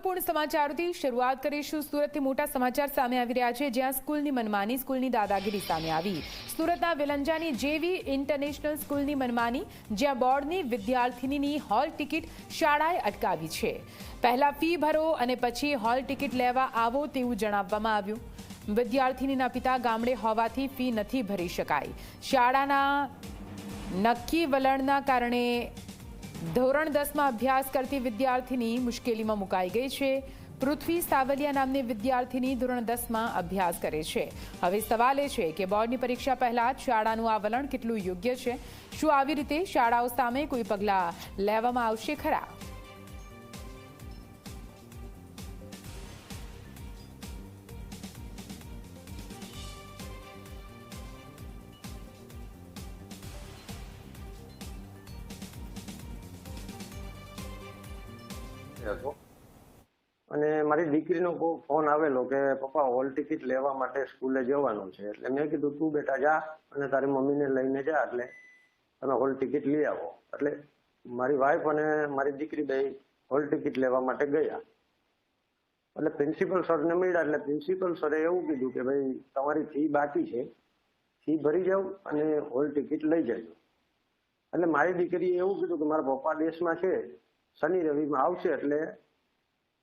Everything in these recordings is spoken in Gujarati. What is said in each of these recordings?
મહત્વપૂર્ણ સમાચારોથી શરૂઆત કરીશું. સુરતથી મોટા સમાચાર સામે આવી રહ્યા છે, જ્યાં સ્કૂલની મનમાની સ્કૂલની દાદાગીરી સામે આવી. સુરતના વેલંજાની જેવી ઇન્ટરનેશનલ સ્કૂલની મનમાની, જ્યાં બોર્ડની વિદ્યાર્થિનીની હોલ ટિકિટ શાળાએ અટકાવી છે. પહેલા ફી ભરો અને પછી હોલ ટિકિટ લેવા આવો તેવું જણાવવામાં આવ્યું. વિદ્યાર્થિનીના પિતા ગામડે હોવાથી ફી નથી ભરી શકાય. શાળાના નક્કી વલણના કારણે ધોરણ દસમાં અભ્યાસ કરતી વિદ્યાર્થીની મુશ્કેલીમાં મુકાઈ ગઈ છે. પૃથ્વી સાવલિયા નામની વિદ્યાર્થીની ધોરણ દસમાં અભ્યાસ કરે છે. હવે સવાલ એ છે કે બોર્ડની પરીક્ષા પહેલા શાળાનું આ વલણ કેટલું યોગ્ય છે? શું આવી રીતે શાળાઓ સામે કોઈ પગલાં લેવામાં આવશે ખરા? હતો અને મારી દીકરીનો ફોન આવેલો કે, પપ્પા હોલ ટિકિટ લેવા માટે સ્કૂલે જવાનું છે. એટલે મેં કીધું, તું બેટા જા અને તારી મમ્મીને લઈને જા, એટલે તમે હોલ ટિકિટ લઈ આવો. એટલે મારી વાઈફ અને મારી દીકરી બે હોલ ટિકિટ લેવા માટે ગયા. એટલે પ્રિન્સિપલ સરને મળ્યા, એટલે પ્રિન્સિપલ સરે એવું કીધું કે, ભાઈ, તમારી ફી બાકી છે. ફી ભરી જાવ અને હોલ ટિકિટ લઈ જજો. એટલે મારી દીકરીએ એવું કીધું કે, મારા પપ્પા દેશમાં છે શનિ રવિમાં આવશે એટલે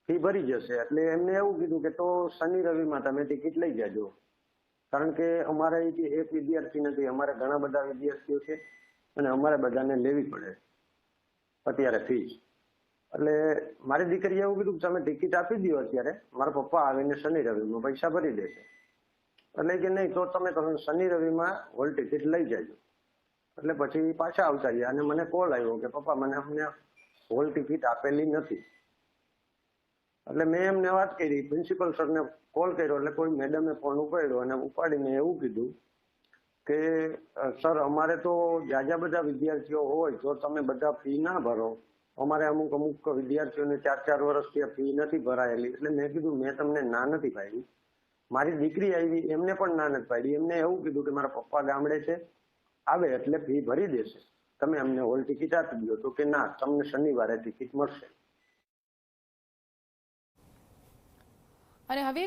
ફી ભરી જશે. એટલે એમને એવું કીધું કે તો શનિ રવિમાં તમે ટિકિટ લઈ જાજો. કારણ કે અમારે એક વિદ્યાર્થી નથી, અમારે ઘણા બધા વિદ્યાર્થીઓ છે અને અમારે બધાને લેવી પડે અત્યારે ફીસ એટલે મારી દીકરીએ એવું કીધું કે તમે ટિકિટ આપી દો અત્યારે, મારા પપ્પા આવીને શનિ રવિમાં પૈસા ભરી દેશે. એટલે કે નહીં, તો તમે તમે શનિ રવિમાં હોલ ટિકિટ લઈ જાજો. એટલે પછી પાછા આવતા ગયા અને મને કોલ આવ્યો કે પપ્પા, મને અમને હોલ ટિકિટ આપેલી નથી. એટલે મેં એમને વાત કરી પ્રિન્સિપલ સરને કોલ કર્યો, એટલે કોઈ મેડમે ફોન ઉપાડ્યો અને ઉપાડીને એવું કીધું કે સર અમારે તો જાજા બધા વિદ્યાર્થીઓ હોય, તો તમે બધા ફી ના ભરો. અમારે અમુક અમુક વિદ્યાર્થીઓને ચાર ચાર વર્ષથી ફી નથી ભરાયેલી. એટલે મેં કીધું, મેં તમને ના નથી પાડી. મારી દીકરી આવી, એમને પણ ના નથી પાડી. એમને એવું કીધું કે મારા પપ્પા ગામડે છે, આવે એટલે ફી ભરી દેશે. તમે અમને હોલ ટિકિટ આપી દો તો કે ના, તમને શનિવારે ટિકિટ મળશે. અને હવે